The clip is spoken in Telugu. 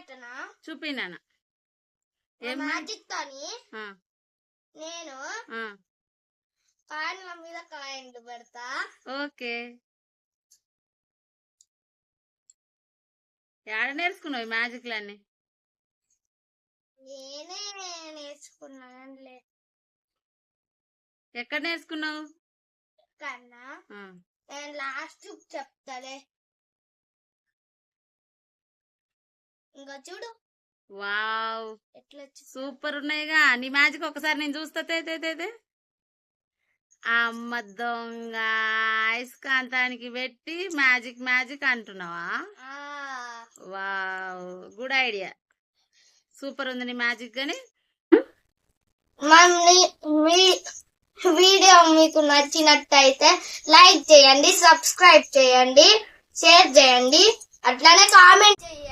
చూపెట్టనా? చూపినాన? ఏం మ్యాజిక్ తోని నేను కాయిన్ల మీద కాయిన్లు పెడతా. ఓకే. ఏడ నేర్చుకున్నావు మ్యాజిక్లన్నీ? నేనే నేర్చుకున్నానులే. ఎక్కడ నేర్చుకున్నావు? కన్నా నేను లాస్ట్ చెప్తాలే. ఇంకా చూడు. వావ్. ఎట్లా సూపర్ ఉన్నాయిగా నీ మ్యాజిక్ ఒకసారి నేను చూస్తా. అమ్మ దొంగ. అయస్కాంతానికి పెట్టి మ్యాజిక్ మ్యాజిక్ అంటున్నావా? వావ్. Good idea. సూపర్ ఉంది నీ మ్యాజిక్ మీ వీడియో మీకు నచ్చినట్టయితే లైక్ చేయండి సబ్స్క్రైబ్ చేయండి షేర్ చేయండి అట్లానే కామెంట్ చేయండి.